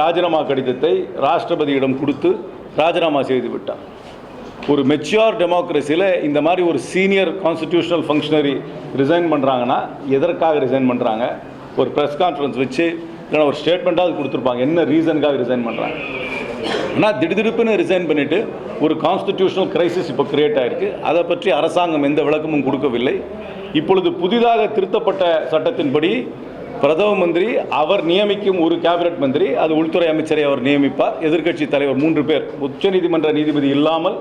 ராஜினாமா கடிதத்தை ராஷ்டிரபதியிடம் கொடுத்து ராஜினாமா செய்து விட்டார் ஒரு மெச்சியோர் டெமோக்ரஸியில் இந்த மாதிரி ஒரு சீனியர் கான்ஸ்டிடியூஷனல் ஃபங்க்ஷனரி ரிசைன் பண்ணுறாங்கன்னா எதற்காக ரிசைன் பண்ணுறாங்க ஒரு ப்ரெஸ் கான்ஃபரன்ஸ் வச்சு இல்லைன்னா ஒரு ஸ்டேட்மெண்ட்டாவது கொடுத்துருப்பாங்க. என்ன ரீசனுக்காக ரிசைன் பண்ணுறாங்க ஆனால் திடுதிடுப்புன்னு ரிசைன் பண்ணிவிட்டு ஒரு கான்ஸ்டிடியூஷனல் கிரைசிஸ் இப்போ கிரியேட் ஆகிருக்கு அதை பற்றி அரசாங்கம் எந்த விளக்கமும் கொடுக்கவில்லை. இப்பொழுது புதிதாக திருத்தப்பட்ட சட்டத்தின்படி பிரதம மந்திரி அவர் நியமிக்கும் ஒரு கேபினட் மந்திரி அது உள்துறை அமைச்சரை அவர் நியமிப்பார். எதிர்க்கட்சி தலைவர் மூன்று பேர். உச்சநீதிமன்ற நீதிபதி இல்லாமல்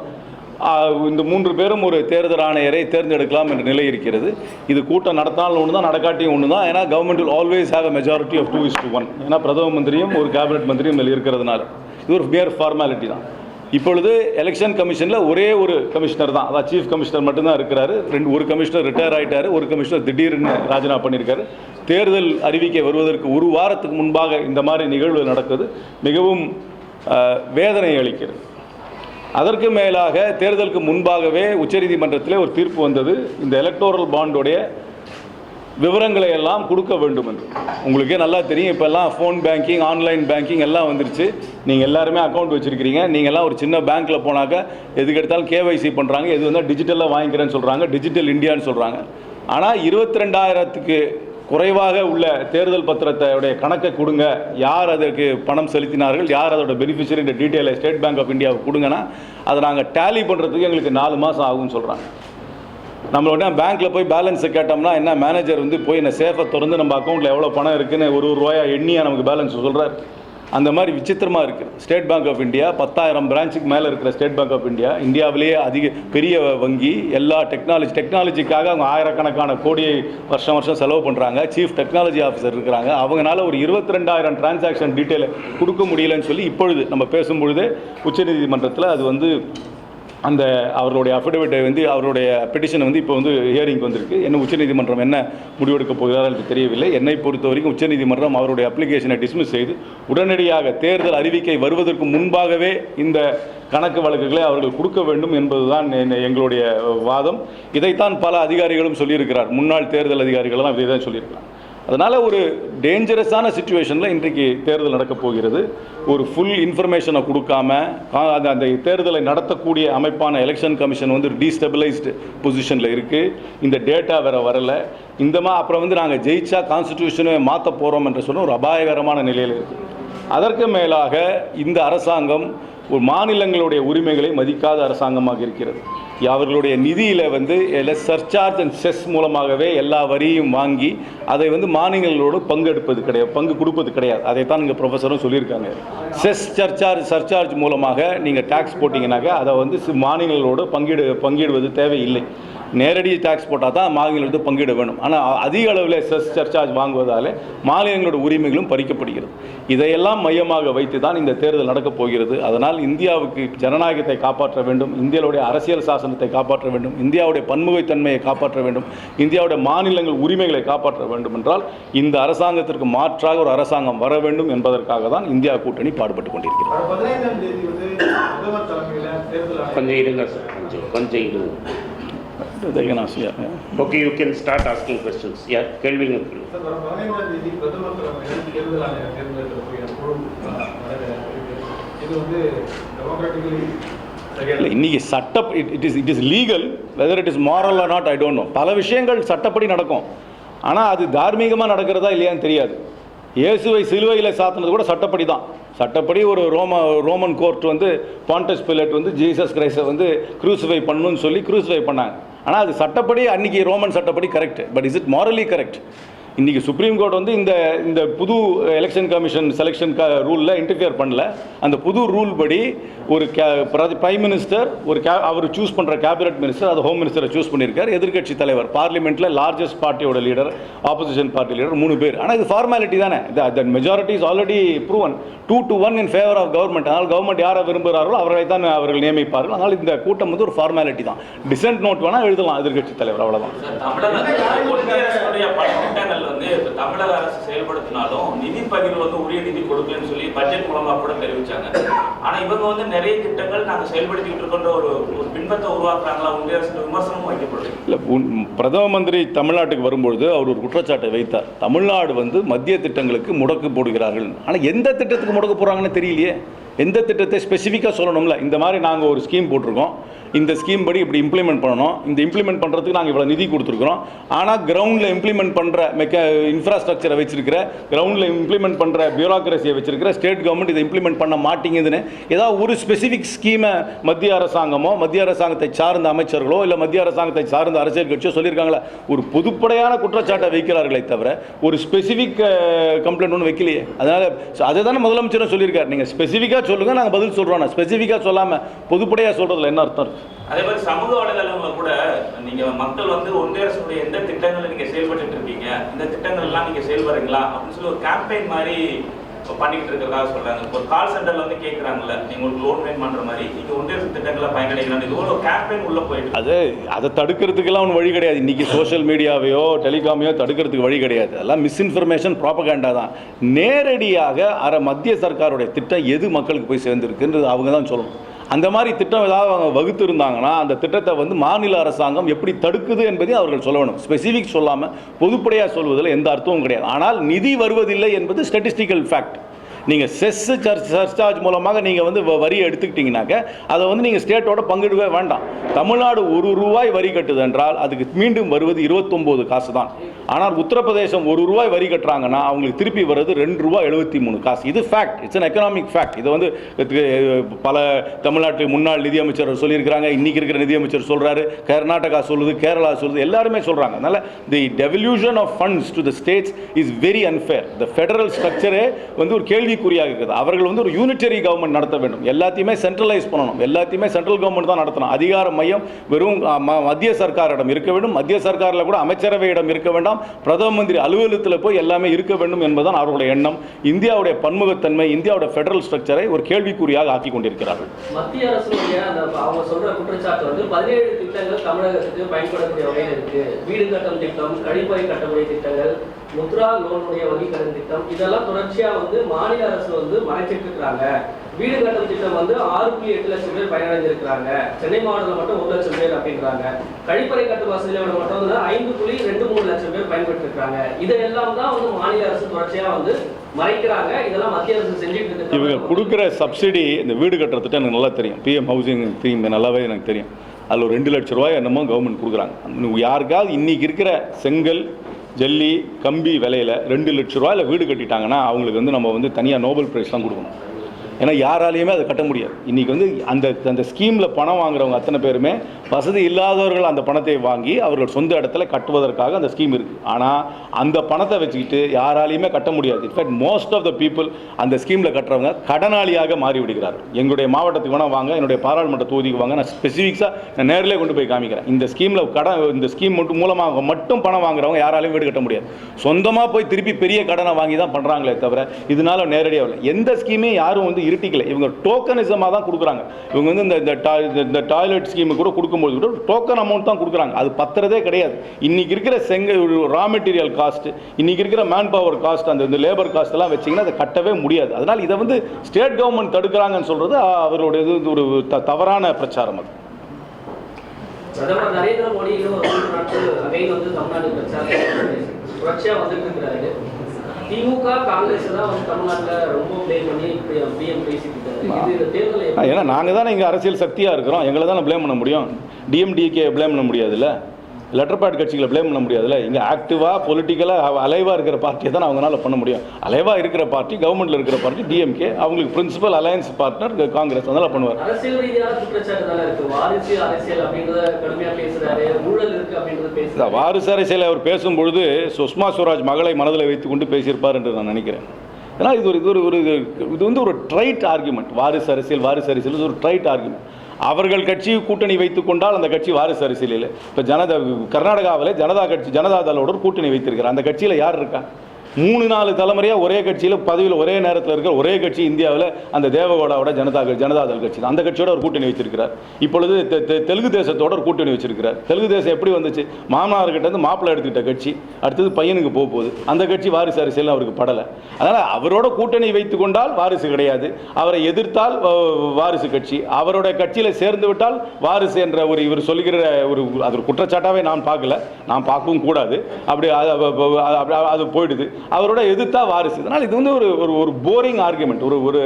இந்த மூன்று பேரும் ஒரு தேர்தல் ஆணையரை தேர்ந்தெடுக்கலாம் என்ற நிலை இருக்கிறது. இது கூட்டம் நடத்தினாலும் ஒன்று தான் நடக்காட்டியும் ஒன்று தான் ஏன்னா government will always have a majority of two is to one ஏன்னா பிரதம மந்திரியும் ஒரு கேபினட் மந்திரியும் இதில் இருக்கிறதுனால. இது ஒரு மேர் ஃபார்மாலிட்டி தான். இப்பொழுது எலெக்ஷன் கமிஷனில் ஒரே ஒரு கமிஷனர் தான். அதான் சீஃப் கமிஷனர் மட்டும்தான் இருக்கிறாரு. ரெண்டு ஒரு கமிஷனர் ரிட்டையர் ஆகிட்டார் ஒரு கமிஷனர் திடீர்னு ராஜினாமா பண்ணியிருக்காரு தேர்தல் அறிவிக்கை வருவதற்கு ஒரு வாரத்துக்கு முன்பாக இந்த மாதிரி நிகழ்வு நடக்குது. மிகவும் வேதனை அளிக்கிறது. அதற்கு மேலாக தேர்தலுக்கு முன்பாகவே உச்சநீதிமன்றத்தில் ஒரு தீர்ப்பு வந்தது. இந்த எலக்டோரல் பாண்டோடைய விவரங்களை எல்லாம் கொடுக்க வேண்டும் என்று உங்களுக்கே நல்லா தெரியும் இப்போல்லாம் ஃபோன் பேங்கிங் ஆன்லைன் பேங்கிங் எல்லாம் வந்துருச்சு. நீங்கள் எல்லாருமே அக்கௌண்ட் வச்சுருக்கிறீங்க. நீங்கள்லாம் ஒரு சின்ன பேங்க்கில் போனாக்க எதுக்கு எடுத்தாலும் கேவைசி பண்ணுறாங்க எது வந்தால் டிஜிட்டலாக வாங்கிக்கிறேன்னு சொல்கிறாங்க டிஜிட்டல் இந்தியான்னு சொல்கிறாங்க ஆனால் இருபத்தி ரெண்டாயிரத்துக்கு குறைவாக உள்ள தேர்தல் பத்திரத்தையுடைய கணக்கை கொடுங்க. யார் அதற்கு பணம் செலுத்தினார்கள்? யார் அதோட பெனிஃபிஷரின்ற டீட்டெயிலை ஸ்டேட் பேங்க் ஆஃப் இந்தியாவுக்கு கொடுங்கன்னா அதை நாங்கள் டேலி பண்ணுறதுக்கு எங்களுக்கு நாலு மாதம் ஆகும்னு சொல்கிறாங்க நம்ம உடனே பேங்க்கில் போய் பேலன்ஸை கேட்டோம்னா என்ன மேனேஜர் வந்து போய் என்ன சேஃபை திறந்து நம்ம அக்கௌண்ட்டில் எவ்வளோ பணம் இருக்குன்னு ஒரு ஒரு ரூபாயா எண்ணியா நமக்கு பேலன்ஸ் சொல்கிறார் அந்த மாதிரி விசித்திரமாக இருக்குது ஸ்டேட் பேங்க் ஆஃப் இந்தியா பத்தாயிரம் பிரான்ச்சுக்கு மேலே இருக்கிற ஸ்டேட் பேங்க் ஆஃப் இந்தியா இந்தியாவிலேயே அதிக பெரிய வங்கி எல்லா டெக்னாலஜி டெக்னாலஜிக்காக அவங்க ஆயிரக்கணக்கான கோடியை வருஷம் வருஷம் செலவு பண்ணுறாங்க சீஃப் டெக்னாலஜி ஆஃபீஸர் இருக்கிறாங்க. அவங்களால ஒரு இருபத்தி ரெண்டாயிரம் டிரான்சாக்ஷன் டீட்டெயில் கொடுக்க முடியலன்னு சொல்லி இப்பொழுது நம்ம பேசும்பொழுது உச்சநீதிமன்றத்தில் அது வந்து அந்த அவர்களுடைய அஃபிடவிட்டை வந்து அவருடைய பெட்டிஷன் வந்து இப்போ வந்து ஹியரிங் வந்திருக்கு. என்ன உச்சநீதிமன்றம் என்ன முடிவெடுக்க போகிறார் எனக்கு தெரியவில்லை. என்னை பொறுத்த வரைக்கும் உச்சநீதிமன்றம் அவருடைய அப்ளிகேஷனை டிஸ்மிஸ் செய்து உடனடியாக தேர்தல் அறிவிக்கை வருவதற்கு முன்பாகவே இந்த கணக்கு வழக்குகளை அவர்கள் கொடுக்க வேண்டும் என்பதுதான் என்- எங்களுடைய வாதம். இதைத்தான் பல அதிகாரிகளும் சொல்லியிருக்கிறார். முன்னாள் தேர்தல் அதிகாரிகளெல்லாம் இதை தான் சொல்லியிருக்கிறார். அதனால் ஒரு டேஞ்சரஸான சுச்சுவேஷனில் இன்றைக்கு தேர்தல் நடக்கப் போகிறது. ஒரு ஃபுல் இன்ஃபர்மேஷனை கொடுக்காம கா- அந்த அந்த தேர்தலை நடத்தக்கூடிய அமைப்பான எலெக்ஷன் கமிஷன் வந்து டீஸ்டபிளைஸ்டு பொசிஷனில் இருக்குது இந்த டேட்டா வேறு வரல. இந்த மா அப்புறம் வந்து நாங்கள் ஜெயிச்சா கான்ஸ்டியூஷனை மாற்ற போகிறோம் என்று சொன்ன ஒரு அபாயகரமான நிலையில் இருக்குது அதற்கு மேலாக இந்த அரசாங்கம் மாநிலங்களுடைய உரிமைகளை மதிக்காத அரசாங்கமாக இருக்கிறது. அவர்களுடைய நிதியில் வந்து சர்சார்ஜ் அண்ட் செஸ் மூலமாகவே எல்லா வரியும் வாங்கி அதை வந்து மாநிலங்களோடு பங்கெடுப்பது கிடையாது பங்கு கொடுப்பது கிடையாது. அதை தான் இங்கே ப்ரொஃபஸரும் சொல்லியிருக்காங்க. செஸ் சர்சார்ஜ் சர்சார்ஜ் மூலமாக நீங்கள் டேக்ஸ் போட்டிங்கனாக்கா அதை வந்து மாநிலங்களோடு பங்கிடு பங்கிடுவது தேவையில்லை. நேரடி டேக்ஸ் போட்டால் தான் மாநிலங்களுக்கு பங்கிட வேணும். ஆனால் அதிக அளவில் செஸ் சர்சார்ஜ் வாங்குவதால் மாநிலங்களோட உரிமைகளும் பறிக்கப்படுகிறது. இதையெல்லாம் மையமாக வைத்து தான் இந்த தேர்தல் நடக்கப் போகிறது. அதனால் இந்தியாவுக்கு ஜனநாயகத்தை காப்பாற்ற வேண்டும். இந்தியாவுடைய அரசியல் சாசனத்தை காப்பாற்ற வேண்டும். இந்தியாவுடைய பன்முகைத்தன்மையை காப்பாற்ற வேண்டும். இந்தியாவுடைய மாநிலங்கள் உரிமைகளை காப்பாற்ற வேண்டும் என்றால் இந்த அரசாங்கத்திற்கு மாற்றாக ஒரு அரசாங்கம் வர வேண்டும் என்பதற்காக தான் இந்தியா கூட்டணி பாடுபட்டு கொண்டிருக்கிறது. கொஞ்சம் இருங்க சார். கொஞ்சம் கொஞ்சம் இருங்க. ஆ, வர இருக்கு. இது வந்து டெமோக்ராட்டிக்கலி இல்லை சரியான இன்னைக்கு சட்ட it is it is legal whether it is moral or not I don't know பல விஷயங்கள் சட்டப்படி நடக்கும். ஆனால் அது தார்மீகமாக நடக்கிறதா இல்லையான்னு தெரியாது. இயேசுவை சிலுவையில் சாத்தினது கூட சட்டப்படி தான். சட்டப்படி ஒரு ரோம ரோமன் கோர்ட் வந்து பாண்டஸ் பிலேட் வந்து ஜீசஸ் கிரைஸ்டை வந்து க்ரூசிஃபை பண்ணணும்னு சொல்லி க்ரூசிஃபை பண்ணாங்க. ஆனால் அது சட்டப்படி அன்னைக்கு ரோமன் சட்டப்படி correct but is it morally correct இன்றைக்கி சுப்ரீம் கோர்ட் வந்து இந்த இந்த புது எலெக்ஷன் கமிஷன் செலெக்ஷன் ரூலில் இன்டர்ஃபியர் பண்ணல. அந்த புது ரூல் படி ஒரு கே பிரைம் மினிஸ்டர் ஒரு கே அவர் சூஸ் பண்ணுற கேபினட் மினிஸ்டர் அது ஹோம் மினிஸ்டரை சூஸ் பண்ணியிருக்கார் எதிர்க்கட்சி தலைவர் பார்லிமெண்ட்டில் லார்ஜஸ்ட் பார்ட்டியோட லீடர் ஆப்போசிஷன் பார்ட்டி லீடர் மூணு பேர். ஆனால் இது ஃபார்மாலிட்டி தானே. The majority is already proven two to one in favour of government அதனால் கவர்மெண்ட் யாரை விரும்புகிறார்களோ அவர்களை தான் அவர்கள் நியமிப்பார்கள். அதனால் இந்த கூட்டம் வந்து ஒரு ஃபார்மாலிட்டி தான். டிசென்ட் நோட் வேணால் எழுதலாம் எதிர்க்கட்சி தலைவர் அவ்வளோதான் வந்து இப்ப தமிழக அரசு செயல்படுத்தினாலும் நிதி பகிர்வு வந்து உரிய நிதி கொடுக்கலன்னு சொல்லி பட்ஜெட் மூலமா கூட தெரிவிச்சாங்க. ஆனா இவங்க வந்து நிறைய திட்டங்கள் நாங்க செயல்படுத்திக்கிட்டு இருக்கின்ற ஒரு ஒரு பின்பத்தை உருவாக்குறாங்களா? ஒன்றிய அரசு விமர்சனமும் வைக்கப்படுது இல்லை பிரதம மந்திரி தமிழ்நாட்டுக்கு வரும்பொழுது அவர் ஒரு குற்றச்சாட்டை வைத்தார். தமிழ்நாடு வந்து மத்திய திட்டங்களுக்கு முடக்கு போடுகிறார்கள். ஆனால் எந்த திட்டத்துக்கு முடக்கு போறாங்கன்னு தெரியலையே. எந்த திட்டத்தை ஸ்பெசிஃபிக்காக சொல்லணும்ல இந்த மாதிரி நாங்கள் ஒரு ஸ்கீம் போட்டிருக்கோம். இந்த ஸ்கீம் படி இப்படி இம்ப்ளிமெண்ட் பண்ணணும். இந்த இம்ப்ளிமெண்ட் பண்ணுறதுக்கு நாங்கள் இவ்வளோ நிதி கொடுத்துருக்குறோம். ஆனால் கிரவுண்டில் இம்ப்ளிமெண்ட் பண்ணுற மெக்க இன்ஃப்ராஸ்ட்ரக்சரை வச்சிருக்கிற கிரவுண்டில் இம்ப்ளிமெண்ட் பண்ணுற பியூரோக்ரஸியை வச்சிருக்கிற ஸ்டேட் கவர்மெண்ட் இதை இம்ப்ளிமெண்ட் பண்ண மாட்டேங்குதுன்னு ஏதாவது ஒரு ஸ்பெசிஃபிக் ஸ்கீமை மத்திய அரசாங்கமோ மத்திய அரசாங்கத்தை சார்ந்த அமைச்சர்களோ இல்லை மத்திய அரசாங்கத்தை சார்ந்த அரசியல் கட்சியோ சொல்லியிருக்காங்களா? ஒரு பொதுப்படையான குற்றச்சாட்டை வைக்கிறார்களே தவிர ஒரு ஸ்பெசிஃபிக் கம்ப்ளைண்ட் ஒன்று வைக்கலையே. அதனால் அதை தானே முதலமைச்சரும் சொல்லியிருக்காரு. நீங்கள் ஸ்பெசிஃபிக்காக சொல்லுங்கள் நாங்கள் பதில் சொல்கிறோம் நான் ஸ்பெசிஃபிக்காக சொல்லாமல் பொதுப்படையாக சொல்கிறதுல என்ன அர்த்தம் இருக்கு? அதே மாதிரி சமூக வலைதளங்களில் கூட நீங்கள் மக்கள் வந்து ஒன்றிய அரசுடைய எந்த திட்டங்களை நீங்கள் செயல்பட்டு இருக்கீங்க இந்த திட்டங்கள் எல்லாம் செயல்படுறீங்களா அப்படின்னு சொல்லி ஒரு கேம்பெயின் மாதிரி பண்ணிக்கிட்டு இருக்கிறதா சொல்றாங்க. இப்போ ஒரு கால் சென்டர்ல வந்து கேட்குறாங்கல்ல நீங்க உங்களுக்கு லோன் வேணும் பண்ற மாதிரி நீங்க ஒன்றிய திட்டங்களை பயனடைக்கலாம் இது ஒரு கேம்பெயின் உள்ள போயிட்டு அது அதை தடுக்கிறதுக்கெல்லாம் ஒன்று வழி கிடையாது. இன்றைக்கி சோஷியல் மீடியாவையோ டெலிகாமையோ தடுக்கிறதுக்கு வழி கிடையாது. அதெல்லாம் மிஸ்இன்ஃபர்மேஷன் ப்ராபகேண்டா தான். நேரடியாக அரை மத்திய சர்க்காருடைய திட்டம் எது மக்களுக்கு போய் சேர்ந்துருக்குன்றது அவங்க தான் சொல்லணும். அந்த மாதிரி திட்டம் ஏதாவது அவங்க வகுத்து இருந்தாங்கன்னா அந்த திட்டத்தை வந்து மாநில அரசாங்கம் எப்படி தடுக்குது என்பதையும் அவர்கள் சொல்லணும். ஸ்பெசிஃபிக் சொல்லாமல் பொதுப்படையாக சொல்வதில் எந்த அர்த்தமும் கிடையாது. ஆனால் நிதி வருவதில்லை என்பது ஸ்டட்டிஸ்டிக்கல் ஃபேக்ட் நீங்கள் செஸ் சர்ச் சர்ச்சார்ஜ் மூலமாக நீங்கள் வந்து வ- வரியை எடுத்துக்கிட்டீங்கனாக்க அதை வந்து நீங்கள் ஸ்டேட்டோட பங்கிடவே வேண்டாம். தமிழ்நாடு ஒரு ரூபாய் வரி கட்டுது என்றால் அதுக்கு மீண்டும் வருவது இருபத்தொம்போது காசு தான் ஆனால் உத்தரப்பிரதேசம் ஒரு ரூபாய் வரி கட்டுறாங்கன்னா அவங்களுக்கு திருப்பி வர்றது ரெண்டு ரூபாய் எழுபத்தி மூணு காசு. இது fact it's an economic fact இது வந்து பல தமிழ்நாட்டு முன்னாள் நிதியமைச்சர் சொல்லியிருக்கிறாங்க. இன்றைக்கி இருக்கிற நிதியமைச்சர் சொல்கிறாரு கர்நாடகா சொல்லுது கேரளா சொல்லுது எல்லாருமே சொல்கிறாங்க அதனால் the devolution of funds to the states is very unfair the federal ஸ்ட்ரக்சரே வந்து ஒரு கேள்விக்குறியாக இருக்குது. அவர்கள் வந்து ஒரு யூனிட்டரி கவர்மெண்ட் நடத்த வேண்டும். எல்லாத்தையுமே சென்ட்ரலைஸ் பண்ணணும். எல்லாத்தையுமே சென்ட்ரல் கவர்மெண்ட் தான் நடத்தணும். அதிகார மையம் வெறும் ம- மத்திய சர்க்காரிடம் இருக்க வேண்டும். மத்திய சர்க்காரில் கூட அமைச்சரவையிடம் இருக்க வேண்டாம். பிரதம மந்திரி அலுவலகத்தில் போய் எல்லாமே இருக்க வேண்டும் என்பதுதான் அவர்களுடைய எண்ணம். இந்தியாவுடைய பன்முகத்தன்மை இந்தியாவுடைய ஃபெடரல் ஸ்ட்ரக்சரை ஒரு கேள்விக்குறியாக ஆக்கி கொண்டிருக்கிறார்கள். மத்திய அரசுடைய அவங்க சொல்ற குற்றச்சாட்டு வந்து பதினேழு திட்டங்கள் தமிழகத்துக்கு பயன்படக்கூடிய வகையில் இருக்கு. வீடு கட்டும் திட்டம் கழிப்பறை கட்டக்கூடிய திட்டங்கள் முத்ரா லோனுடைய வங்கி கடன் திட்டம். இதெல்லாம் தொடர்ச்சியா வந்து மாநில அரசு வந்து மறைச்சிட்டு இருக்காங்க வீடு கட்டும் திட்டம் வந்து ஆறு புள்ளி எட்டு லட்சம் பேர் பயனடைஞ்சிருக்கிறாங்க. சென்னை மாவட்டத்தில் மட்டும் ஒரு லட்சம் பேர் அப்படின்றாங்க. கழிப்பறை கட்டு வசதியோட மட்டும் வந்து ஐந்து புள்ளி ரெண்டு மூணு லட்சம் பேர் பயன்பட்டு இதெல்லாம் தான் வந்து மாநில அரசு தொடர்ச்சியா வந்து மறைக்கிறாங்க. இதெல்லாம் மத்திய அரசு செஞ்சுட்டு இருக்கு இவங்க கொடுக்குற சப்சிடி இந்த வீடு கட்டுற திட்டம் எனக்கு நல்லா தெரியும். பிஎம் ஹவுசிங் ஸ்கீம் நல்லாவே எனக்கு தெரியும். அதில் ஒரு ரெண்டு லட்ச ரூபாய் என்னமோ கவர்மெண்ட் கொடுக்குறாங்க. யாருக்காவது இன்னைக்கு இருக்கிற செங்கல் ஜல்லி கம்பி விலையில் ரெண்டு லட்ச ரூபாயில் வீடு கட்டிட்டாங்கன்னா அவங்களுக்கு வந்து நம்ம வந்து தனியாக நோபல் ப்ரைஸ்லாம் கொடுக்கணும். ஏன்னா யாராலையுமே அதை கட்ட முடியாது. இன்றைக்கி வந்து அந்த அந்த ஸ்கீமில் பணம் வாங்குறவங்க அத்தனை பேருமே வசதி இல்லாதவர்கள் அந்த பணத்தை வாங்கி அவர்கள் சொந்த இடத்துல கட்டுவதற்காக அந்த ஸ்கீம் இருக்குது ஆனால் அந்த பணத்தை வச்சுக்கிட்டு யாராலையுமே கட்ட முடியாது. In fact most of the people அந்த ஸ்கீமில் கட்டுறவங்க கடனாளியாக மாறிவிடுகிறார்கள். எங்களுடைய மாவட்டத்துக்கு வேணால் வாங்க என்னுடைய பாராளுமன்ற தொகுதிக்கு வாங்க. நான் ஸ்பெசிஃபிக்ஸாக நான் நேரிலே கொண்டு போய் காமிக்கிறேன். இந்த ஸ்கீமில் கடன் இந்த ஸ்கீம் மட்டும் மூலமாக மட்டும் பணம் வாங்குறவங்க யாராலையும் வீடு கட்ட முடியாது. சொந்தமாக போய் திருப்பி பெரிய கடனை வாங்கி தான் பண்ணுறாங்களே தவிர இதனால நேரடியாக இல்லை எந்த ஸ்கீமே யாரும் வந்து இருட்டிக்கல. இவங்க டோக்கனிசமாக தான் கொடுக்குறாங்க. இவங்க வந்து இந்த இந்த இந்த- டாய்லெட் ஸ்கீமு கூட கொடுக்கும்போது கூட டோக்கன் அமௌண்ட் தான் கொடுக்குறாங்க. அது பத்துறதே கிடையாது. இன்றைக்கி இருக்கிற செங்க ரா மெட்டீரியல் காஸ்ட் இன்றைக்கி இருக்கிற மேன் பவர் காஸ்ட் அந்த இந்த லேபர் காஸ்ட் எல்லாம் வச்சிங்கன்னா அதை கட்டவே முடியாது. அதனால் இதை வந்து ஸ்டேட் கவர்மெண்ட் தடுக்கிறாங்கன்னு சொல்கிறது அவருடைய இது ஒரு த- தவறான பிரச்சாரம் அது. பிரதமர் நரேந்திர மோடி இன்னும் வந்து தமிழ்நாடு பிரச்சாரம் தொடர்ச்சியா வந்துட்டு இருக்கிறாரு. திமுக காங்கிரஸ் தான் வந்து தமிழ்நாட்டுல ரொம்ப ப்ளே பண்ணி பிஎம் பேசிட்டு ஏன்னா நாங்கள் தானே இங்கே அரசியல் சக்தியாக இருக்கிறோம். எங்களை தானே ப்ளேம் பண்ண முடியும். டிஎம்டிகே ப்ளேம் பண்ண முடியாதுல்ல? லெட்டர் பேட் கட்சிகளை ப்ளேம் பண்ண முடியாதுல்ல? இங்கே ஆக்டிவாக பொலிட்டிக்கலாக அலைவாக இருக்கிற பார்ட்டியை தான் அவங்களால பண்ண முடியும். அலைவாக இருக்கிற பார்ட்டி கவர்மெண்ட்டில் இருக்கிற பார்ட்டி டிஎம்கே அவங்களுக்கு பிரின்சிபல் அலையன்ஸ் பார்ட்னர் காங்கிரஸ் அதனால பண்ணுவார். வாரிசு அரசியல் அவர் பேசும்பொழுது சுஷ்மா ஸ்வராஜ் மகளை மனதில் வைத்துக்கொண்டு பேசியிருப்பார் என்று நான் நினைக்கிறேன். ஏன்னா இது ஒரு இது ஒரு ஒரு இது வந்து ஒரு ட்ரைட் ஆர்குமெண்ட் வாரிசு அரசியல் வாரிசு அரசியல் இது ஒரு ட்ரைட் ஆர்குமெண்ட் அவர்கள் கட்சி கூட்டணி வைத்துக் கொண்டால் அந்த கட்சி வாரிசு அரசியல் இல்லை இப்போ ஜனதா கர்நாடகாவில் ஜனதா கட்சி ஜனதா தளோட கூட்டணி வைத்திருக்கிறார். அந்த கட்சியில் யார் இருக்கா? மூணு நாலு தலைமுறையாக ஒரே கட்சியில் பதவியில் ஒரே நேரத்தில் இருக்கிற ஒரே கட்சி இந்தியாவில் அந்த தேவகோடாவோட ஜனதா ஜனதாதள் கட்சி அந்த கட்சியோட ஒரு கூட்டணி வச்சிருக்கிறார். இப்பொழுது தெ- தெ- தெலுங்கு தேசத்தோட ஒரு கூட்டணி வச்சிருக்கிறார். தெலுங்கு தேசம் எப்படி வந்துச்சு? மாமனார்கிட்ட இருந்து மாப்பிள்ளை எடுத்துக்கிட்ட கட்சி அடுத்தது பையனுக்கு போக போகுது. அந்த கட்சி வாரிசு அரசியல் அவருக்கு படலை. அதனால் அவரோட கூட்டணி வைத்து கொண்டால் வாரிசு கிடையாது. அவரை எதிர்த்தால் வாரிசு கட்சி. அவரோட கட்சியில் சேர்ந்து விட்டால் வாரிசு என்ற ஒரு இவர் சொல்லுகிற ஒரு அது ஒரு நான் பார்க்கல. நான் பார்க்கவும் கூடாது. அப்படி அது போயிடுது. அவரோட எதிர்த்தா வாரிசு. இதனால் இது வந்து ஒரு ஒரு ஒரு போரிங் ஆர்குமெண்ட் ஒரு ஒரு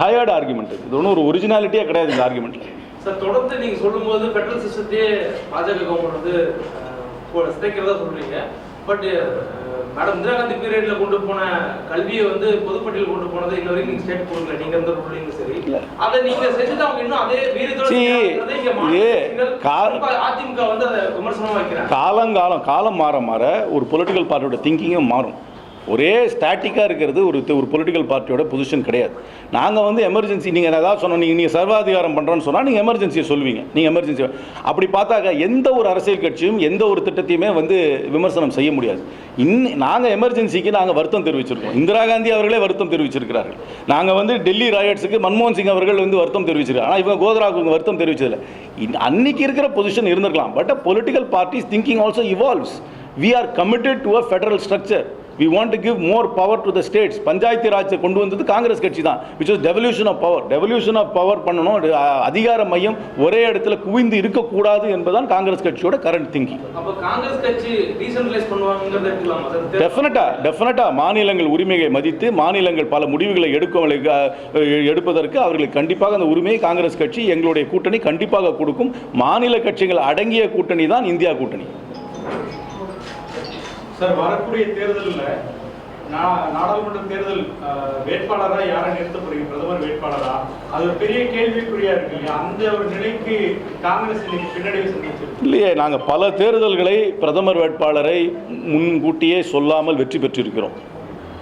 டயர்டு ஆர்குமெண்ட் இது ஒன்றும் ஒரு ஒரிஜினாலிட்டியே கிடையாது இந்த ஆர்குமெண்ட்ல சார் தொடர்ந்து நீங்க சொல்லும்போது பெட்ரோல் சிஸ்டத்தையே பாஜக கவர்மெண்ட் வந்து சிதைக்கிறதா சொல்றீங்க. பட் மேடம் இந்திரா காந்தி பீரியட்ல கொண்டு போன கல்வியை வந்து பொதுப்பட்டியல் கொண்டு போனதை இன்ன வரைக்கும் நீங்க ஸ்டேட் கொடுக்கல நீங்க இருந்த ரூலிங் சரி. அதை நீங்க செஞ்சது அவங்க இன்னும் அதே வீரத்தோட அதிமுக வந்து அதை விமர்சனமா வைக்கிறாங்க. காலங்காலம் காலம் மாற மாற ஒரு பொலிட்டிக்கல் பார்ட்டியோட திங்கிங்கும் மாறும். ஒரே ஸ்டாட்டிக்காக இருக்கிறது ஒரு ஒரு பொலிட்டிக்கல் பார்ட்டியோட பொசிஷன் கிடையாது. நாங்கள் வந்து எமர்ஜென்சி நீங்கள் ஏதாவது சொன்னோம் நீங்கள் நீங்கள் சர்வாதிகாரம் பண்ணுறோன்னு சொன்னால் நீங்கள் எமர்ஜென்சியை சொல்வீங்க. நீங்கள் எமர்ஜென்சி அப்படி பார்த்தாக்க எந்த ஒரு அரசியல் கட்சியும் எந்த ஒரு திட்டத்தையுமே வந்து விமர்சனம் செய்ய முடியாது. இன் நாங்கள் எமர்ஜென்சிக்கு நாங்கள் வருத்தம் தெரிவிச்சிருக்கோம். இந்திரா காந்தி அவர்களே வருத்தம் தெரிவிச்சிருக்கிறார்கள். நாங்கள் வந்து டெல்லி ராயட்ஸுக்கு மன்மோகன் சிங் அவர்கள் வந்து வருத்தம் தெரிவிச்சிருக்காங்க. ஆனால் இவங்க கோதராவுக்கு வருத்தம் தெரிவிச்சதில்லை. இன்- அன்னைக்கு இருக்கிற பொசிஷன் இருந்திருக்கலாம். But political parties thinking also evolves we are committed to a federal structure we want to give more power to the states. Panchayat ராஜை கொண்டு வந்தது காங்கிரஸ் கட்சி தான் which was devolution of power. Devolution of power பண்ணணும். அதிகார மையம் ஒரே இடத்துல குவிந்து இருக்கக்கூடாது என்பதுதான் காங்கிரஸ் கட்சியோட கரண்ட் திங்கிங் டெஃபினட்டா டெஃபினட்டா மாநிலங்கள் உரிமையை மதித்து மாநிலங்கள் பல முடிவுகளை எடுக்கும் எடுப்பதற்கு அவர்களுக்கு கண்டிப்பாக அந்த உரிமையை காங்கிரஸ் கட்சி எங்களுடைய கூட்டணி கண்டிப்பாக கொடுக்கும். மாநில கட்சிகள் அடங்கிய கூட்டணி தான் இந்தியா கூட்டணி. சார் வரக்கூடிய தேர்தலில் நா- நாடாளுமன்ற தேர்தல் வேட்பாளராக யாரை நிறுத்த போறீங்க பிரதமர் வேட்பாளரா? அது ஒரு பெரிய கேள்விக்குறியா இருக்கு. இல்லையா? அந்த ஒரு நிலைக்கு காங்கிரஸ் இன்னைக்கு பின்னடைவு சந்திச்சிருக்கு இல்லையே நாங்கள் பல தேர்தல்களை பிரதமர் வேட்பாளரை முன்கூட்டியே சொல்லாமல் வெற்றி பெற்றிருக்கிறோம்.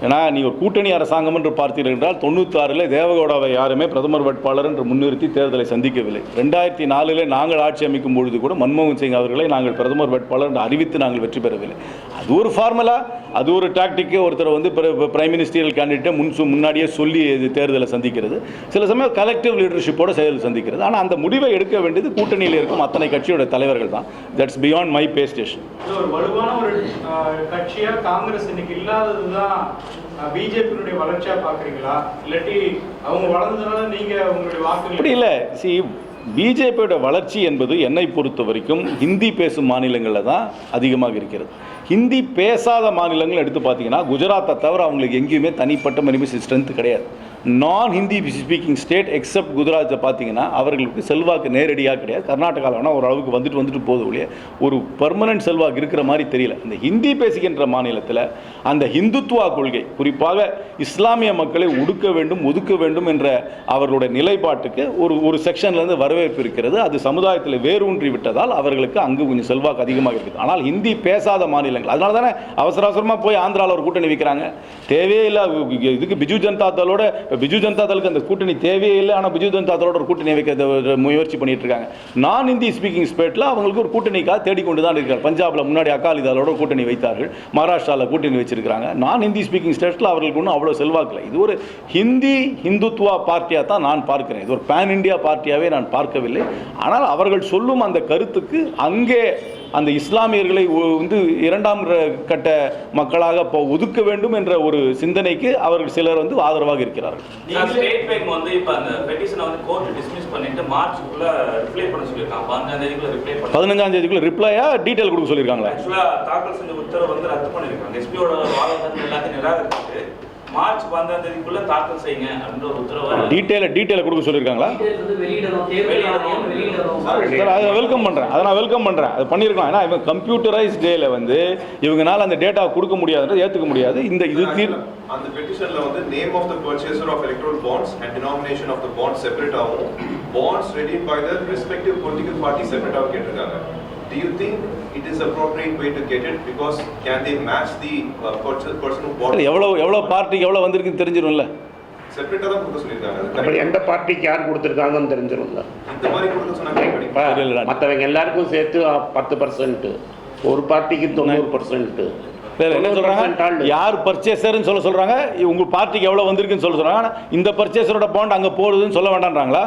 ஏன்னா நீ ஒரு கூட்டணி அரசாங்கம் என்று பார்த்தீர்கள் என்றால் தொண்ணூத்தாறில் தேவகவுடாவை யாருமே பிரதமர் வேட்பாளர் என்று முன்னிறுத்தி தேர்தலை சந்திக்கவில்லை. ரெண்டாயிரத்தி நாலில் நாங்கள் ஆட்சி அமைக்கும் பொழுது கூட மன்மோகன் சிங் அவர்களை நாங்கள் பிரதமர் வேட்பாளர் என்று அறிவித்து நாங்கள் வெற்றி பெறவில்லை. அது ஒரு ஃபார்முலா அது ஒரு டாக்டிக்கு ஒருத்தர் வந்து பிரைம் மினிஸ்டரியல் கேண்டிடேட்டை முன் முன்னாடியே சொல்லி இது தேர்தலை சந்திக்கிறது. சில சமயம் கலெக்டிவ் லீடர்ஷிப்போட செயல் சந்திக்கிறது. ஆனால் அந்த முடிவை எடுக்க வேண்டியது கூட்டணியில் இருக்கும் அத்தனை கட்சியோட தலைவர்கள் தான். That's beyond my pay station வலுவான ஒரு காங்கிரஸ் இன்னைக்கு இல்லாததுதான். பிஜேபியினுடைய வளர்ச்சியா பாக்குறீங்களா இல்லாட்டி அவங்க வளர்ந்ததுனால நீங்க உங்களுடைய அப்படி இப்படி இல்லை. சி பிஜேபியோட வளர்ச்சி என்பது என்னை பொறுத்த வரைக்கும் ஹிந்தி பேசும் மாநிலங்களில் தான் அதிகமாக இருக்கிறது. ஹிந்தி பேசாத மாநிலங்கள் எடுத்து பார்த்தீங்கன்னா குஜராத்தை தவிர அவங்களுக்கு எங்கேயுமே தனிப்பட்ட மனித ஸ்ட்ரென்த் கிடையாது. நான் ஹிந்தி ஸ்பீக்கிங் ஸ்டேட் எக்ஸப்ட் குஜராத்தை பார்த்தீங்கன்னா அவர்களுக்கு செல்வாக்கு நேரடியாக கிடையாது. கர்நாடகாவில் வேணால் ஒரு அளவுக்கு வந்துட்டு வந்துட்டு போகுது ஒழிய ஒரு பர்மனன்ட் செல்வாக்கு இருக்கிற மாதிரி தெரியல. இந்த ஹிந்தி பேசுகின்ற மாநிலத்தில் அந்த ஹிந்துத்துவா கொள்கை குறிப்பாக இஸ்லாமிய மக்களை ஒடுக்க வேண்டும் ஒதுக்க வேண்டும் என்ற அவர்களுடைய நிலைப்பாட்டுக்கு ஒரு ஒரு செக்ஷன்லேருந்து வரவேற்பு இருக்கிறது. அது சமுதாயத்தில் வேரூன்றி விட்டதால் அவர்களுக்கு அங்கு கொஞ்சம் செல்வாக்கு அதிகமாக இருக்குது. ஆனால் ஹிந்தி பேசாத மாநிலங்கள் அதனால தானே அவசர அவசரமாக போய் ஆந்திராவில் ஒரு கூட்டணி வைக்கிறாங்க. தேவையில்லா இதுக்கு பிஜு ஜனதா தளோட பிஜு ஜனதா தளுக்கு அந்த கூட்டணி தேவையே இல்லை. ஆனால் பிஜு ஜனதா தளோட ஒரு கூட்டணி வைக்க முயற்சி பண்ணிட்டு இருக்காங்க நான் ஹிந்தி ஸ்பீக்கிங் ஸ்டேட்டில் அவங்களுக்கு ஒரு கூட்டணிக்காக தேடிக்கொண்டு தான் இருக்கிறார். பஞ்சாபில் முன்னாடி அகாலிதாலோட கூட்டணி வைத்தார்கள். மகாராஷ்டிராவில் கூட்டணி வச்சிருக்காங்க நான் ஹிந்தி ஸ்பீக்கிங் ஸ்டேட்டில் அவர்களுக்கு ஒன்றும் அவ்வளோ செல்வாக்கில் இது ஒரு ஹிந்தி ஹிந்துத்துவா பார்ட்டியாக தான் நான் பார்க்கிறேன். இது ஒரு பேன் இந்தியா பார்ட்டியாகவே நான் பார்க்கவில்லை. ஆனால் அவர்கள் சொல்லும் அந்த கருத்துக்கு அங்கே அந்த இஸ்லாமியர்களை வந்து இரண்டாம் கட்ட மக்களாக ஒதுக்க வேண்டும் என்ற ஒரு சிந்தனைக்கு அவர்கள் சிலர் வந்து ஆதரவாக இருக்கிறார்கள். பதினஞ்சாம் தேதிக்குள்ள ரிப்ளையா டீட்டெயில் கொடுக்க சொல்லியிருக்காங்களா? தாக்கல் செஞ்ச உத்தரவு வந்து ரத்து பண்ணிருக்காங்க எஸ்பியோட எல்லாத்தையும் நிராகரிச்சுட்டு மார்ச் பதினஞ்சாம் தேதிக்குள்ள தாக்கல் செய்யுங்க அப்படின்ற ஒரு உத்தரவை டீட்டெயிலை டீட்டெயிலை கொடுக்க சொல்லியிருக்காங்களா? சார் அதை வெல்கம் பண்ணுறேன் அதை நான் வெல்கம் பண்ணுறேன் அது பண்ணியிருக்கலாம். ஏன்னா இவன் கம்ப்யூட்டரைஸ் டேல வந்து இவங்கனால அந்த டேட்டா கொடுக்க முடியாதுன்றது ஏற்றுக்க முடியாது. இந்த இது தீர் அந்த பெட்டிஷன்ல வந்து name of the purchaser of electoral bonds and denomination of the bond separate ஆகும். Bonds ready by the respective political party separate ஆகும் கேட்டிருக்காங்க. Do you think it is appropriate way to get it because can they match the uh, purchase person who bought எவ்வளோ எவ்வளோ பார்ட்டிக்கு எவ்வளோ வந்திருக்குன்னு தெரிஞ்சிடும்ல செப்பரேட்டா தான் கொடுக்க சொல்லியிருக்காங்க. அது அப்படி correct. எந்த பார்ட்டிக்கு யார் கொடுத்துருக்காங்கன்னு தெரிஞ்சிரும்ல. இந்த மாதிரி கொடுக்க. மற்றவங்க எல்லாருக்கும் சேர்த்து பத்து பர்சன்ட் ஒரு பார்ட்டிக்கு தொண்ணூறு பர்சன்ட் வேற என்ன சொல்றாங்க? யார் பர்ச்சேசர்னு சொல்ல சொல்றாங்க? உங்க பார்ட்டிக்கு எவ்வளவு வந்திருக்குன்னு சொல்ல சொல்றாங்க. இந்த பர்ச்சேசரோட பாண்ட் அங்க போகுதுன்னு சொல்ல வேண்டாம்ன்றாங்களா?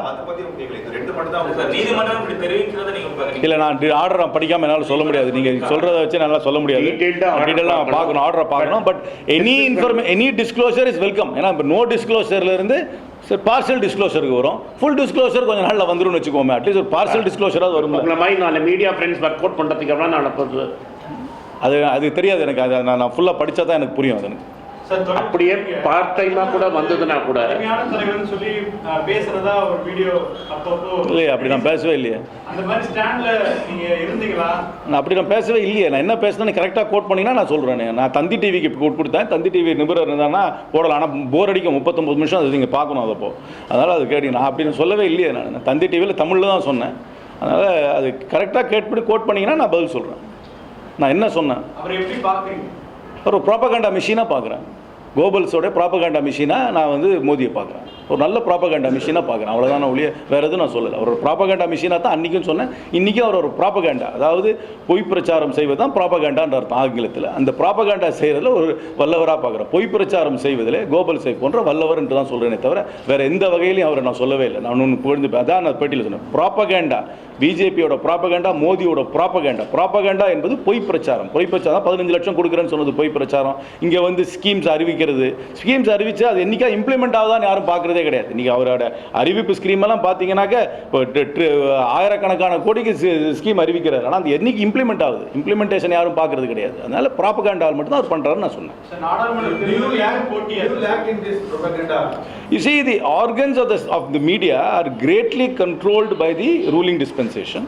இல்ல நான் ஆர்டர் படிக்காம என்னால சொல்ல முடியாது. நீங்க சொல்றத வச்சு என்னால சொல்ல முடியாது. டீடைலா பார்க்கணும். ஆர்டரை பார்க்கணும். But any information any disclosure is welcome ஏன்னா இப்போ நோ டிஸ்க்ளோசர்ல இருந்து சார் பார்சல் டிஸ்க்ளோசருக்கு வரும். ஃபுல் டிஸ்க்ளோசர் கொஞ்ச நாள்ல வந்துரும்னு வச்சுக்கோமே. அட்லீஸ்ட் ஒரு பார்சல் டிஸ்க்ளோசராவது வரும் உங்களை மாதிரி நாலு மீடியா ஃப்ரெண்ட்ஸ் ஒர்க் அவுட் பண்ணுறதுக்கு எவ்வளோ நான் அது அது தெரியாது எனக்கு. அது நான் நான் ஃபுல்லாக படிச்சா தான் எனக்கு புரியும். அது எனக்கு அப்படியே பார்ட் டைமாக கூட வந்ததுன்னா கூட. அருமையான தலைவர்னு சொல்லி அஹ், பேசுறதா ஒரு வீடியோ அப்பப்போ இல்லையே அப்படி நான் பேசவே இல்லையே. அந்த மாதிரி ஸ்டாண்ட்ல நீங்க இருந்தீங்களா? நான் அப்படி நான் பேசவே இல்லையே. நான் என்ன பேசுனேன்னு கரெக்டாக கோட் பண்ணிங்கன்னா நான் சொல்கிறேன் நான் தந்தி டிவிக்கு கோட் கொடுத்தேன். தந்தி டிவி நிபுணர் இருந்தாங்கன்னா போடலாம். ஆனால் போர் அடிக்கும் முப்பத்தொம்பது நிமிஷம் அது நீங்கள் பார்க்கணும் அதப்போ அதனால் அது கேட்டீங்க. நான் அப்படின்னு சொல்லவே இல்லையே நான். தந்தி டிவியில் தமிழில் தான் சொன்னேன். அதனால் அது கரெக்டாக கேட் பண்ணி கோட் பண்ணிங்கன்னா நான் பதில் சொல்கிறேன் நான் என்ன சொன்னேன்? அவரை எப்படி பாக்குறீங்க ஒரு ப்ராப்பகண்டா மிஷினாக பார்க்குறேன். கோபல்ஸோட ப்ராப்பகாண்டா மிஷினாக நான் வந்து மோதியை பார்க்குறேன். ஒரு நல்ல ப்ராப்பகாண்டா மிஷினாக பார்க்குறேன். அவ்வளோதான் நான் ஒழிய வேறு எதுவும் நான் சொல்லலை. அவர் ப்ராப்பகாண்டா மிஷினாக தான் அன்றைக்கும் சொன்னேன். இன்றைக்கும் அவர் ஒரு ப்ராப்பகாண்டா அதாவது பொய் பிரச்சாரம் செய்வது தான் ப்ராப்பகாண்டான்ற அர்த்தம் ஆங்கிலத்தில். அந்த ப்ராப்பகாண்டா செய்கிறதுல ஒரு வல்லவராக பார்க்குறேன். பொய் பிரச்சாரம் செய்வதில் கோபல் சேவ் போன்ற வல்லவர் என்று தான் சொல்கிறேனே தவிர வேறு எந்த வகையிலையும் அவரை நான் சொல்லவே இல்லை. நான் ஒன்று புகழ்ந்து அதான் நான் பேட்டியில் சொன்னேன். ப்ராப்பகேண்டா பிஜேபியோட ப்ராப்பகேண்டா மோதியோட ப்ராப்பகேண்டா ப்ராப்பகேண்டா என்பது பொய் பிரச்சாரம். பொய் பிரச்சாரம் பதினஞ்சு லட்சம் கொடுக்குறேன்னு சொன்னது பொய் பிரச்சாரம். இங்கே வந்து ஸ்கீம்ஸ் அறிவிக்க அறிவிக்கிறது ஸ்கீம்ஸ் அறிவிச்சு அது என்னைக்கா இம்ப்ளிமெண்ட் ஆகுதான்னு யாரும் பார்க்குறதே கிடையாது. நீங்கள் அவரோட அறிவிப்பு ஸ்கீம் எல்லாம் பார்த்தீங்கன்னாக்க இப்போ ஆயிரக்கணக்கான கோடிக்கு ஸ்கீம் அறிவிக்கிறார். ஆனால் அது என்னைக்கு இம்ப்ளிமெண்ட் ஆகுது? இம்ப்ளிமெண்டேஷன் யாரும் பார்க்குறது கிடையாது. அதனால ப்ராப்பகண்டால் மட்டும் தான் அவர் பண்ணுறாருன்னு நான் சொன்னேன். You see, the organs of the, of the media are greatly controlled by the ruling dispensation.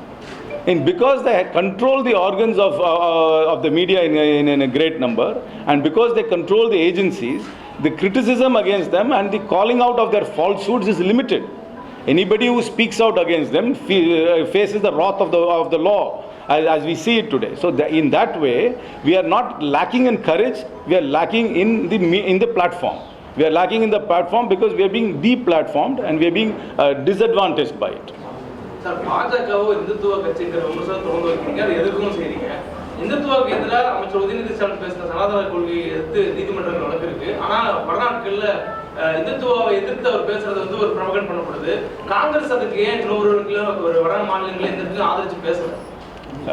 Because they control the organs of, uh, of the media in, a- in, in a great number, and because they control the agencies, the criticism against them and the calling out of their falsehoods is limited. Anybody who speaks out against them uh, faces the wrath of the, of the law. As, as we see it today. So, the, in that way, we are not lacking in courage, we are lacking in the, in the platform. We are lacking in the platform because we are being deplatformed and we are being uh, disadvantaged by it. Sir பாஜகவோ இந்துத்துவ கட்சிங்கிற விமர்சனம் தொடர்ந்து வைக்கிறீங்க அது எதிர்க்கவும் செய்றீங்க இந்துத்துவாவுக்கு எதிராக அமைச்சர் உதயநிதி ஸ்டாலின் பேசின சனாதன கொள்கையை எதிர்த்து நீதிமன்றங்கள் வழக்கிருக்கு ஆனால் வடநாட்கள்ல இந்துத்துவாவை எதிர்த்து அவர் பேசுறது வந்து ஒரு பிரபகன் பண்ணப்படுது. காங்கிரஸ் அதுக்கு ஏன் இன்னொரு ஒரு வட மாநிலங்களை எதிர்த்து இடத்துலையும் ஆதரிச்சு பேசல?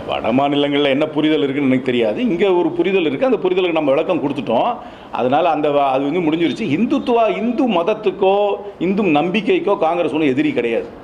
வட மாநிலங்களில் என்ன புரிதல் இருக்குன்னு எனக்கு தெரியாது. இங்கே ஒரு புரிதல் இருக்குது அந்த புரிதலுக்கு நம்ம விளக்கம் கொடுத்துட்டோம். அதனால் அந்த வ- அது வந்து முடிஞ்சிருச்சு. இந்துத்துவா இந்து மதத்துக்கோ இந்து நம்பிக்கைக்கோ காங்கிரஸ் ஒன்றும் எதிரி கிடையாது.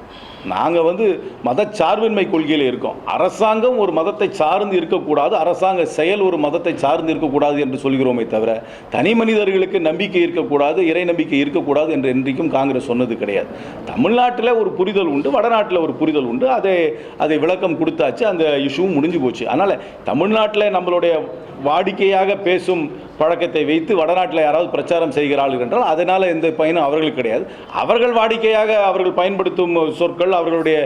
நாங்கள் வந்து மதச்சார்பின்மை கொள்கையில் இருக்கோம். அரசாங்கம் ஒரு மதத்தை சார்ந்து இருக்கக்கூடாது அரசாங்க செயல் ஒரு மதத்தை சார்ந்து இருக்கக்கூடாது என்று சொல்கிறோமே தவிர தனி மனிதர்களுக்கு நம்பிக்கை இருக்கக்கூடாது இறை நம்பிக்கை இருக்கக்கூடாது என்று என்றைக்கும் காங்கிரஸ் சொன்னது கிடையாது. தமிழ்நாட்டில் ஒரு புரிதல் உண்டு வடநாட்டில் ஒரு புரிதல் உண்டு. அதை அதை விளக்கம் கொடுத்தாச்சு அந்த இஷ்யூவும் முடிஞ்சு போச்சு. அதனால் தமிழ்நாட்டில் நம்மளுடைய வாடிக்கையாக பேசும் பழக்கத்தை வைத்து வடநாட்டில் யாராவது பிரச்சாரம் செய்கிறார்கள் என்றால் அதனால் எந்த பயனும் அவர்களுக்கு கிடையாது. அவர்கள் வாடிக்கையாக அவர்கள் பயன்படுத்தும் சொற்கள் அவர்களுடைய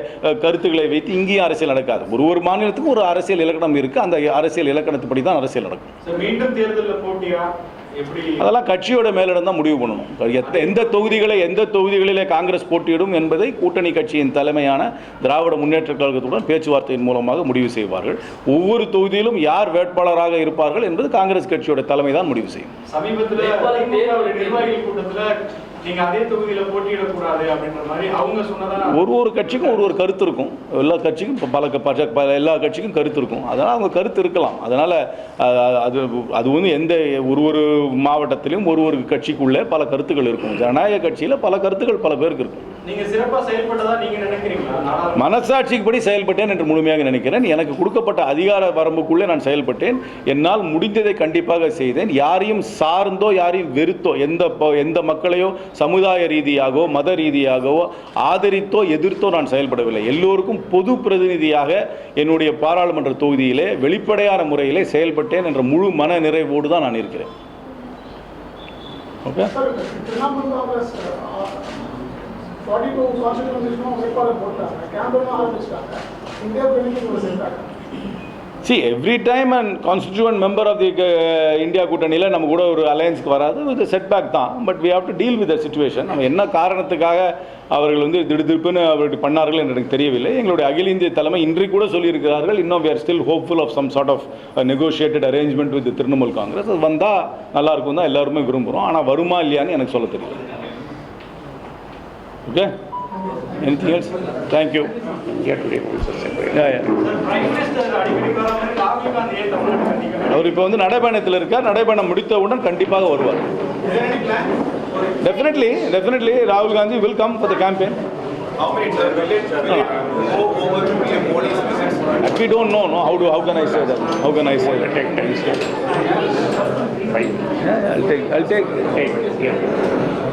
கருத்துக்களை வைத்து இங்கேயும் அரசியல் நடக்காது. ஒரு ஒரு மாநிலத்துக்கும் ஒரு அரசியல் இலக்கணம் இருக்குது அந்த அரசியல் இலக்கணத்துப்படி தான் அரசியல் நடக்கும். மீண்டும் தேர்தலில் போட்டியா? அதெல்லாம் கட்சியோட மேலிடம் தான் முடிவு பண்ணணும். எத்த- எந்த தொகுதிகளை எந்த தொகுதிகளிலே காங்கிரஸ் போட்டியிடும் என்பதை கூட்டணி கட்சியின் தலைமையான திராவிட முன்னேற்ற கழகத்துடன் பேச்சுவார்த்தையின் மூலமாக முடிவு செய்வார்கள். ஒவ்வொரு தொகுதியிலும் யார் வேட்பாளராக இருப்பார்கள் என்பது காங்கிரஸ் கட்சியோட தலைமை தான் முடிவு செய்யும். சமீபத்துல வேட்பாளர் திமுக தேர்வு நிர்வாகிகள் கூட்டத்துல நீங்க அதே தொகுதியில போட்டியிடக்கூடாது அப்படின்ற மாதிரி அவங்க சொன்னதா ஒரு ஒரு கட்சிக்கும் ஒரு ஒரு கருத்து இருக்கும். எல்லா கட்சிக்கும் இப்ப பல க- பல பல எல்லா கட்சிக்கும் கருத்து இருக்கும். அதனால் அவங்க கருத்து இருக்கலாம். அதனால் அது அது வந்து எந்த ஒரு ஒரு மாவட்டத்திலும் ஒரு ஒரு கட்சிக்குள்ளே பல கருத்துக்கள் இருக்கும். ஜனநாயக கட்சியில் பல கருத்துக்கள் பல பேருக்கு இருக்கும். மனசாட்சிக்குப்படி செயல்பட்டேன் என்று முழுமையாக நினைக்கிறேன். எனக்கு கொடுக்கப்பட்ட அதிகார வரம்புக்குள்ளே நான் செயல்பட்டேன். என்னால் முடிந்ததை கண்டிப்பாக செய்தேன். யாரையும் சார்ந்தோ யாரையும் வெறுத்தோ எந்த எந்த மக்களையோ சமுதாய ரீதியாகவோ மத ரீதியாகவோ ஆதரித்தோ எதிர்த்தோ நான் செயல்படவில்லை. எல்லோருக்கும் பொது பிரதிநிதியாக என்னுடைய பாராளுமன்ற தொகுதியிலே வெளிப்படையான முறையிலே செயல்பட்டேன் என்ற முழு மன நிறைவோடு தான் நான் இருக்கிறேன். Okay sir see every time and constituent member of the India கூட்டணியில் நம்ம கூட ஒரு அலையன்ஸ்க்கு வராது இது செட்பேக் தான். But we have to deal with the situation நம்ம என்ன காரணத்துக்காக அவர்கள் வந்து திடுதிப்புன்னு அவர்கள் பண்ணார்கள் என்று எனக்கு தெரியவில்லை. எங்களுடைய அகில இந்திய தலைமை இன்றைக்கு கூட சொல்லியிருக்கிறார்கள். இன்னும் we are still hopeful of some sort of negotiated arrangement with Trinamool Congress அது வந்தால் நல்லாயிருக்கும் தான் எல்லாருமே விரும்புகிறோம் ஆனால் வருமா இல்லையான்னு எனக்கு சொல்ல தெரியல. Okay anything else thank you அவர் இப்போ வந்து நடைபயணத்தில் இருக்கார் நடைபயணம் முடித்தவுடன் கண்டிப்பாக வருவார் டெஃபினெட்லி டெஃபினெட்லி ராகுல் Gandhi will come for the campaign we don't know no how do how can i say that how can i say that Take steps. Fine. yeah, i'll take i'll take Take, yeah.